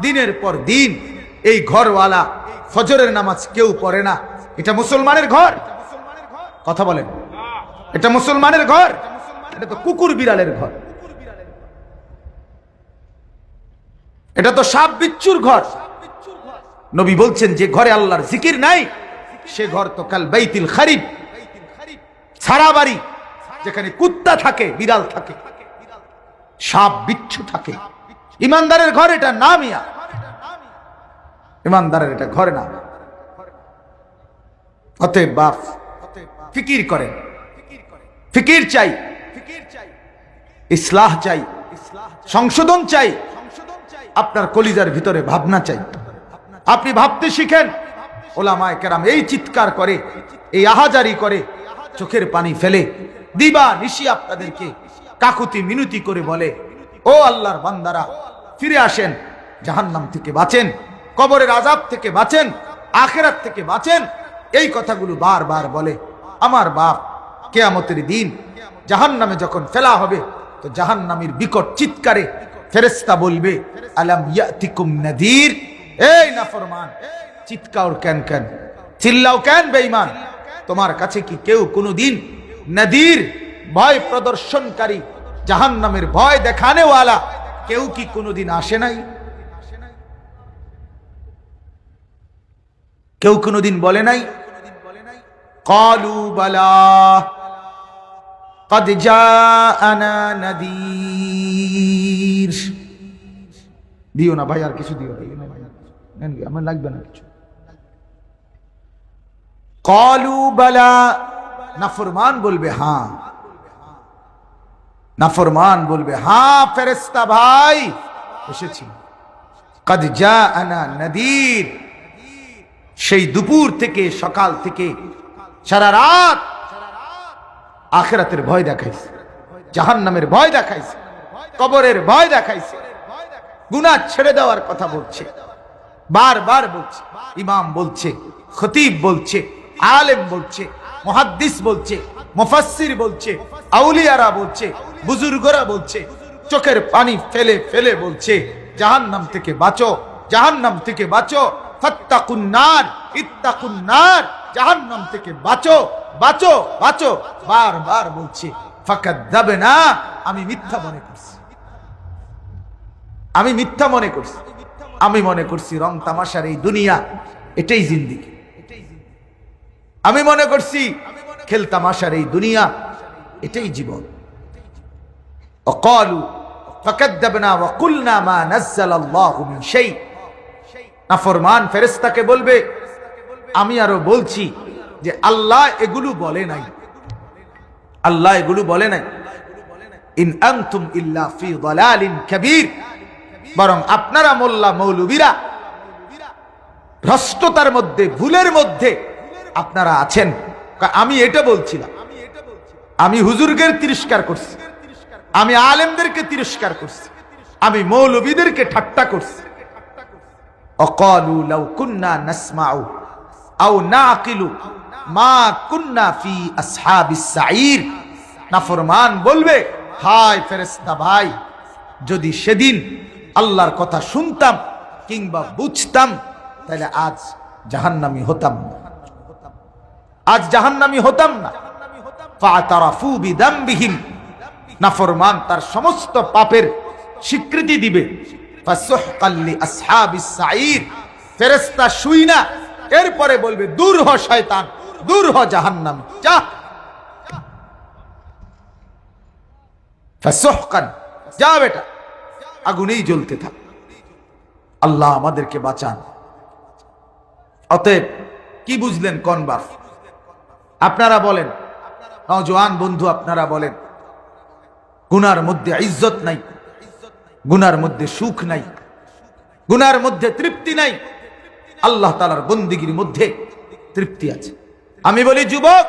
দিনের পর দিন এই ঘরওয়ালা ফজরের নামাজ কেউ পড়ে না। এটা মুসলমানের ঘর। কথা বলেন। এটা মুসলমানের ঘর। এটা তো কুকুর বিড়ালের ঘর। এটা তো সাপ বিচ্ছুর ঘর। নবী বলছেন, যে ঘরে আল্লাহর জিকির নাই, সে ঘর তো কাল বাইতিল খারিব। সারা বাড়ি, যেখানে কুত্তা থাকে, বিড়াল থাকে, সাপ বিচ্ছু থাকে। ইমানদারের ঘর এটা না মিয়া। ইমানদারের এটা ঘরে না। অতএব বাপ, ফিকির করেন। ফিকির চাই। ইসলাহ চাই। সংশোধন চাই। আপনার কলিজার ভিতরে ভাবনা চাই। আপনি ভাবতে শিখেন। ওলামায় কেরাম এই চিৎকার করে, এই আহাজারি করে, চোখের পানি ফেলে, দিবা নিশি আপনাদেরকে, কাকুতি মিনতি করে বলে, ও আল্লাহর বান্দারা ফিরে আসেন। জাহান্নাম থেকে বাঁচেন, কবরের আজাব থেকে বাঁচেন, আখেরাত থেকে বাঁচেন। এই কথাগুলো বারবার বলে, আমার বাপ কেয়ামতের দিন জাহান্নামে যখন ফেলা হবে, তো জাহান্নামীর বিকট চিৎকারে ফেরেস্তা বলবে, আলাম ইয়াতিকুম নাদির? এই নাফরমান, চিৎকার কেন কেন? চিল্লাও কেন বেঈমান? তোমার কাছে কি কেউ কোনো দিন নদীর, ভয় প্রদর্শনকারী, জাহান্নামের ভয় দেখানেওয়ালা কেউ কি কোনোদিন আসে নাই কেউ কোনোদিন বলে নাই কলু বালা قد جاءنا نذير দিও না ভাই আর কিছু দিও না, দিও না ভাই আর কিছু। নেন গে, আমার লাগবে না কিছু কলু বালা নাফরমান বলবে হ্যাঁ নাফরমান বলবে, হা ফেরেস্তা ভাই। এসেছি। কদ যা আনা নদীর। সেই দুপুর থেকে, সকাল থেকে, সারা রাত আখেরাতের ভয় দেখাইছে, জাহান্নামের ভয় দেখাইছে, কবরের ভয় দেখাইছে গুনা ছেড়ে দেওয়ার কথা বলছে, বারবার বলছে, ইমাম বলছে, খতিব বলছে আলেম বলছে, মুহাদ্দিস বলছে, মুফাসসির বলছে, আউলিয়ারা বলছে, বুজুর্গরা বলছে, চোখের পানি ফেলে ফেলে বলছে, জাহান্নাম থেকে বাঁচো, জাহান্নাম থেকে বাঁচো, ফাত্তাকুন নার, ইত্তাকুন নার, জাহান্নাম থেকে বাঁচো বাঁচো বাঁচো বারবার বলছে ফাকাদ যাবে না আমি মিথ্যা মনে করছি। আমি মিথ্যা মনে করছি। আমি মনে করছি রং তামাশার এই দুনিয়া, এটাই জিন্দিগি। আমি মনে করছি খেলতাম আসার এই দুনিয়া, এটাই জীবন। অকলু বলবে, আমি আরও বলছি যে আল্লাহ এগুলো বলে নাই। আল্লাহ এগুলো বলে নাই। ইন আনতুম ইল্লা ফি দালালিন কাবীর। বরং আপনারা মোল্লা মৌলবীরা, ভ্রষ্টতার মধ্যে, ভুলের মধ্যে আপনারা আছেন। আমি এটা বলছিলাম। আমি হুজুরগের তিরস্কার করছি। আমি আলেমদেরকে তিরস্কার করছি। আমি মৌলবীদেরকে ঠাট্টা করছি। অকালু লাউ কুন্না নাসমাউ আও নাকিলু মা কুন্না ফি আসহাবিস সাঈর। নাফরমান বলবে হায় ফেরেশতা ভাই যদি সেদিন আল্লাহর কথা শুনতাম কিংবা বুঝতাম তাহলে আজ জাহান্নামি হতাম না। আজ জাহান্নামি হতাম না। নাফরমান তার সমস্ত পাপের স্বীকৃতি দিবে। এরপরে বলবে, দূর দূর যা। বেটা, আগুনেই জ্বলতে থাক। আল্লাহ আমাদেরকে বাঁচান। অতএব, কি বুঝলেন কোন বাপ আপনারা বলেন। নজওয়ান বন্ধু, আপনারা বলেন। গুনার মধ্যে ইজ্জত নাই, গুনার মধ্যে সুখ নাই, গুনার মধ্যে তৃপ্তি নাই। আল্লাহ তালার বন্দিগির মধ্যে তৃপ্তি আছে। আমি বলি, যুবক,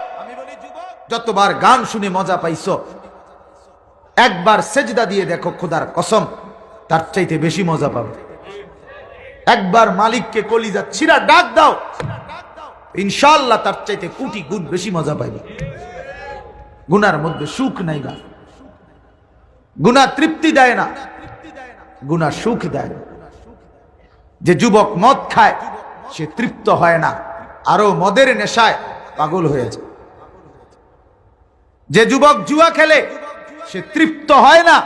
যতবার গান শুনে মজা পাইছো, একবার সেজদা দিয়ে দেখো খোদার কসম, তার চাইতে বেশি মজা পাবে। একবার মালিককে কলিজা ছিড়া ডাক দাও। ইনশাল্লাহ তার চাইতে কোটি গুণ বেশি মজা পাইবে। গুনার মধ্যে সুখ নাই গা গুনা তৃপ্তি দেয় না। গুনা সুখ দেয় যে যুবক মদ খায়, সে তৃপ্ত হয় না। আরও মদের নেশায় পাগল হয়ে যায়। যে যুবক জুয়া খেলে, সে তৃপ্ত হয় না।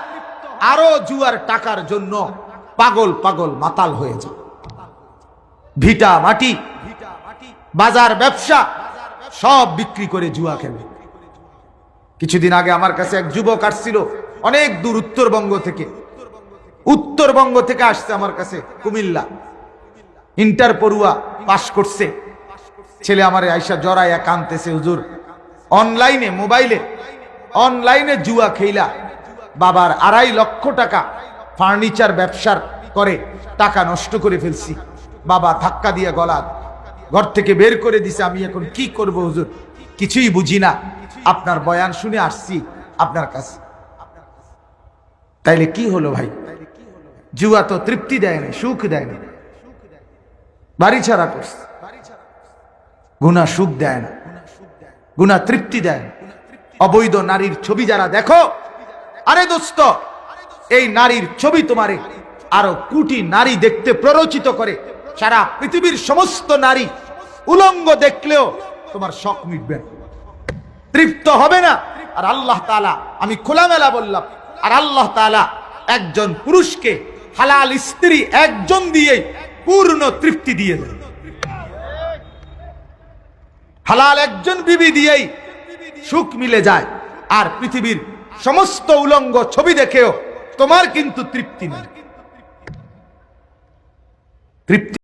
আরও জুয়ার টাকার জন্য পাগল পাগল মাতাল হয়ে যায়। ভিটা মাটি বাজার, ব্যবসা, সব বিক্রি করে জুয়া খেলে। কিছুদিন আগে আমার কাছে এক যুবক আসছিল, অনেক দূর উত্তরবঙ্গ থেকে। উত্তরবঙ্গ থেকে আসছে আমার কাছে, কুমিল্লা। ইন্টার পড়ুয়া, পাশ করছে। ছেলে আমার আইসা জড়াইয়া কানতেছে হুজুর। অনলাইনে, মোবাইলে, অনলাইনে জুয়া খেইলা। বাবার আড়াই লক্ষ টাকা ফার্নিচার ব্যবসার করে, টাকা নষ্ট করে ফেলছি। বাবা ধাক্কা দিয়ে গলা ঘর থেকে বের করে দিছে, আমি এখন কি করব হুজুর? কিছুই বুঝি না। আপনার বয়ান শুনে আসছি আপনার কাছে। তাইলে কি হলো ভাই? জুয়া তো তৃপ্তি দেয় না সুখ দেয় না বাড়ি ছাড়া করছে। গুনা সুখ দেয় না। গুনা তৃপ্তি দেয় না। অবৈধ নারীর ছবি যারা দেখো, আরে দোস্ত, এই নারীর ছবি তোমারে আরও কুটি নারী দেখতে প্ররোচিত করে। সারা পৃথিবীর সমস্ত নারী উলঙ্গ দেখলেও তোমার শখ মিটবে তৃপ্ত হবে না। আর আল্লাহ তালা আমি খোলামেলা বললাম, আর আল্লাহ তালা একজন পুরুষকে হালাল স্ত্রী একজন দিয়েই পূর্ণ তৃপ্তি দিয়ে দেন। হালাল একজন বিবি দিয়েই সুখ মিলে যায়। আর পৃথিবীর সমস্ত উলঙ্গ ছবি দেখেও তোমার কিন্তু তৃপ্তি নেই। তৃপ্তি